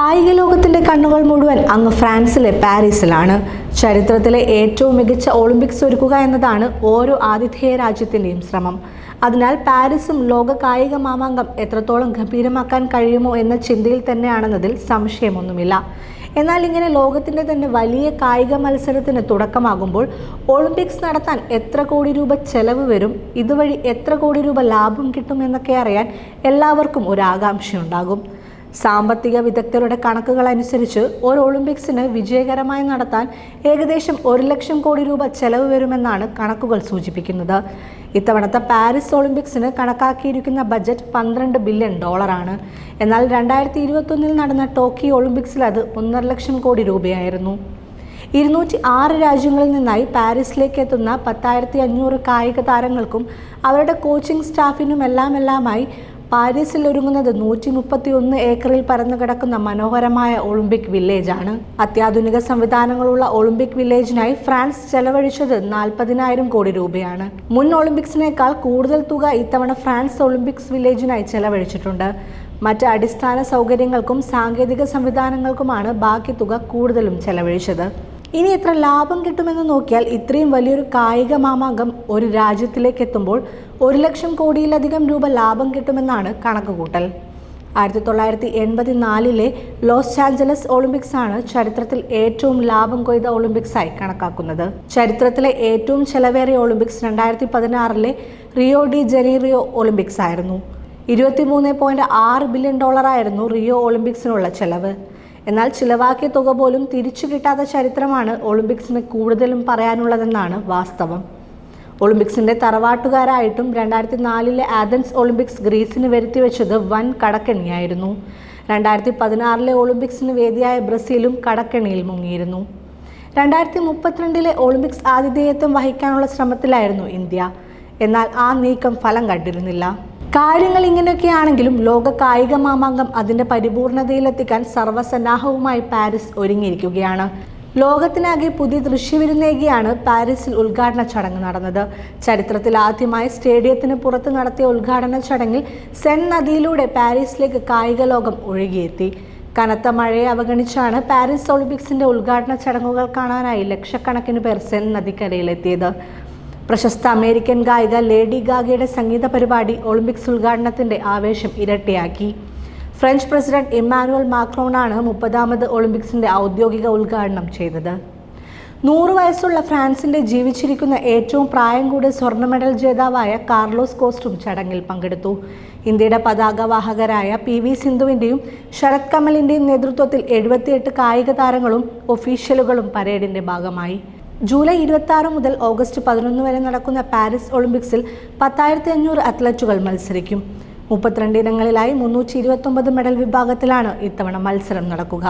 കായിക ലോകത്തിന്റെ കണ്ണുകൾ മുഴുവൻ അങ്ങ് ഫ്രാൻസിലെ പാരീസിലാണ്. ചരിത്രത്തിലെ ഏറ്റവും മികച്ച ഒളിമ്പിക്സ് ഒരുക്കുക എന്നതാണ് ഓരോ ആതിഥേയ രാജ്യത്തിന്റെയും ശ്രമം. അതിനാൽ പാരീസും ലോക കായിക മാമാങ്കം എത്രത്തോളം ഗംഭീരമാക്കാൻ കഴിയുമോ എന്ന ചിന്തയിൽ തന്നെയാണെന്നതിൽ സംശയമൊന്നുമില്ല. എന്നാൽ ഇങ്ങനെ ലോകത്തിന്റെ തന്നെ വലിയ കായിക മത്സരത്തിന് തുടക്കമാകുമ്പോൾ ഒളിമ്പിക്സ് നടത്താൻ എത്ര കോടി രൂപ ചെലവ് വരും ഇതുവഴി എത്ര കോടി രൂപ ലാഭം കിട്ടും എന്നൊക്കെ അറിയാൻ എല്ലാവർക്കും ഒരു ആകാംക്ഷയുണ്ടാകും. സാമ്പത്തിക വിദഗ്ധരുടെ കണക്കുകൾ അനുസരിച്ച് ഒരു ഒളിമ്പിക്സിന് വിജയകരമായി നടത്താൻ ഏകദേശം ഒരു ലക്ഷം കോടി രൂപ ചെലവ് വരുമെന്നാണ് കണക്കുകൾ സൂചിപ്പിക്കുന്നത്. ഇത്തവണത്തെ പാരീസ് ഒളിമ്പിക്സിന് കണക്കാക്കിയിരിക്കുന്ന ബജറ്റ് പന്ത്രണ്ട് ബില്യൺ ഡോളറാണ്. എന്നാൽ രണ്ടായിരത്തി ഇരുപത്തൊന്നിൽ നടന്ന ടോക്കിയോ ഒളിമ്പിക്സിൽ അത് ഒന്നര ലക്ഷം കോടി രൂപയായിരുന്നു. ഇരുന്നൂറ്റി ആറ് രാജ്യങ്ങളിൽ നിന്നായി പാരീസിലേക്ക് എത്തുന്ന പത്തായിരത്തി അഞ്ഞൂറ് കായിക താരങ്ങൾക്കും അവരുടെ കോച്ചിംഗ് സ്റ്റാഫിനും എല്ലാം എല്ലാമായി പാരീസിൽ ഒരുങ്ങുന്നത് നൂറ്റി മുപ്പത്തി ഒന്ന് ഏക്കറിൽ പരന്നു കിടക്കുന്ന മനോഹരമായ ഒളിമ്പിക് വില്ലേജാണ്. അത്യാധുനിക സംവിധാനങ്ങളുള്ള ഒളിമ്പിക് വില്ലേജിനായി ഫ്രാൻസ് ചെലവഴിച്ചത് നാൽപ്പതിനായിരം കോടി രൂപയാണ്. മുൻ ഒളിമ്പിക്സിനേക്കാൾ കൂടുതൽ തുക ഇത്തവണ ഫ്രാൻസ് ഒളിമ്പിക്സ് വില്ലേജിനായി ചെലവഴിച്ചിട്ടുണ്ട്. മറ്റ് അടിസ്ഥാന സൗകര്യങ്ങൾക്കും സാങ്കേതിക സംവിധാനങ്ങൾക്കുമാണ് ബാക്കി തുക കൂടുതലും ചെലവഴിച്ചത്. ഇനി എത്ര ലാഭം കിട്ടുമെന്ന് നോക്കിയാൽ ഇത്രയും വലിയൊരു കായിക മാമാങ്കം ഒരു രാജ്യത്തിലേക്ക് എത്തുമ്പോൾ ഒരു ലക്ഷം കോടിയിലധികം രൂപ ലാഭം കിട്ടുമെന്നാണ് കണക്കുകൂട്ടൽ. ആയിരത്തി തൊള്ളായിരത്തി എൺപത്തി നാലിലെ ലോസ് ആഞ്ചലസ് ഒളിമ്പിക്സ് ആണ് ചരിത്രത്തിൽ ഏറ്റവും ലാഭം കൊയ്ത ഒളിമ്പിക്സായി കണക്കാക്കുന്നത്. ചരിത്രത്തിലെ ഏറ്റവും ചെലവേറിയ ഒളിമ്പിക്സ് രണ്ടായിരത്തി പതിനാറിലെ റിയോ ഡി ജനീറിയോ ഒളിമ്പിക്സ് ആയിരുന്നു ഇരുപത്തിമൂന്ന് പോയിന്റ് ആറ് ബില്യൺ ഡോളറായിരുന്നു റിയോ ഒളിമ്പിക്സിനുള്ള ചെലവ്. എന്നാൽ ചിലവാക്കിയ തുക പോലും തിരിച്ചു കിട്ടാത്ത ചരിത്രമാണ് ഒളിമ്പിക്സിന് കൂടുതലും പറയാനുള്ളതെന്നാണ് വാസ്തവം. ഒളിമ്പിക്സിന്റെ തറവാട്ടുകാരായിട്ടും രണ്ടായിരത്തി നാലിലെ ആഥൻസ് ഒളിമ്പിക്സ് ഗ്രീസിന് വരുത്തിവെച്ചത് വൻ കടക്കെണിയായിരുന്നു. രണ്ടായിരത്തി പതിനാറിലെ ഒളിമ്പിക്സിന് വേദിയായ ബ്രസീലും കടക്കെണിയിൽ മുങ്ങിയിരുന്നു. രണ്ടായിരത്തി മുപ്പത്തിരണ്ടിലെ ഒളിമ്പിക്സ് ആതിഥേയത്വം വഹിക്കാനുള്ള ശ്രമത്തിലായിരുന്നു ഇന്ത്യ. എന്നാൽ ആ നീക്കം ഫലം കണ്ടിരുന്നില്ല. കാര്യങ്ങൾ ഇങ്ങനെയൊക്കെയാണെങ്കിലും ലോക കായിക മാമാങ്കം അതിന്റെ പരിപൂർണതയിലെത്തിക്കാൻ സർവസന്നാഹവുമായി പാരീസ് ഒരുങ്ങിയിരിക്കുകയാണ്. ലോകത്തിനാകെ പുതിയ ദൃശ്യവിരുന്നേകിയാണ് പാരീസിൽ ഉദ്ഘാടന ചടങ്ങ് നടന്നത്. ചരിത്രത്തിൽ ആദ്യമായി സ്റ്റേഡിയത്തിന് പുറത്ത് നടത്തിയ ഉദ്ഘാടന ചടങ്ങിൽ സെൻ നദിയിലൂടെ പാരീസിലേക്ക് കായിക ലോകം ഒഴുകിയെത്തി. കനത്ത മഴയെ അവഗണിച്ചാണ് പാരീസ് ഒളിമ്പിക്സിന്റെ ഉദ്ഘാടന ചടങ്ങുകൾ കാണാനായി ലക്ഷക്കണക്കിന് പേർ സെൻ നദിക്കരയിലെത്തിയത്. പ്രശസ്ത അമേരിക്കൻ ഗായിക ലേഡി ഗാഗയുടെ സംഗീത പരിപാടി ഒളിമ്പിക്സ് ഉദ്ഘാടനത്തിന്റെ ആവേശം ഇരട്ടിയാക്കി. ഫ്രഞ്ച് പ്രസിഡന്റ് ഇമ്മാനുവൽ മാക്രോണാണ് മുപ്പതാമത് ഒളിമ്പിക്സിന്റെ ഔദ്യോഗിക ഉദ്ഘാടനം ചെയ്തത്. നൂറ് വയസ്സുള്ള ഫ്രാൻസിന്റെ ജീവിച്ചിരിക്കുന്ന ഏറ്റവും പ്രായം കൂടിയ സ്വർണ മെഡൽ ജേതാവായ കാർലോസ് കോസ്റ്റും ചടങ്ങിൽ പങ്കെടുത്തു. ഇന്ത്യയുടെ പതാകവാഹകരായ പി വി സിന്ധുവിന്റെയും ശരത് കമലിന്റെയും നേതൃത്വത്തിൽ എഴുപത്തിയെട്ട് കായിക താരങ്ങളും ഒഫീഷ്യലുകളും പരേഡിന്റെ ഭാഗമായി. ജൂലൈ ഇരുപത്തി ആറ് മുതൽ ഓഗസ്റ്റ് പതിനൊന്ന് വരെ നടക്കുന്ന പാരീസ് ഒളിമ്പിക്സിൽ പത്തായിരത്തി അഞ്ഞൂറ് അത്ലറ്റുകൾ മത്സരിക്കും. മുപ്പത്തിരണ്ട് ഇനങ്ങളിലായി മുന്നൂറ്റി ഇരുപത്തൊമ്പത് മെഡൽ വിഭാഗത്തിലാണ് ഇത്തവണ മത്സരം നടക്കുക.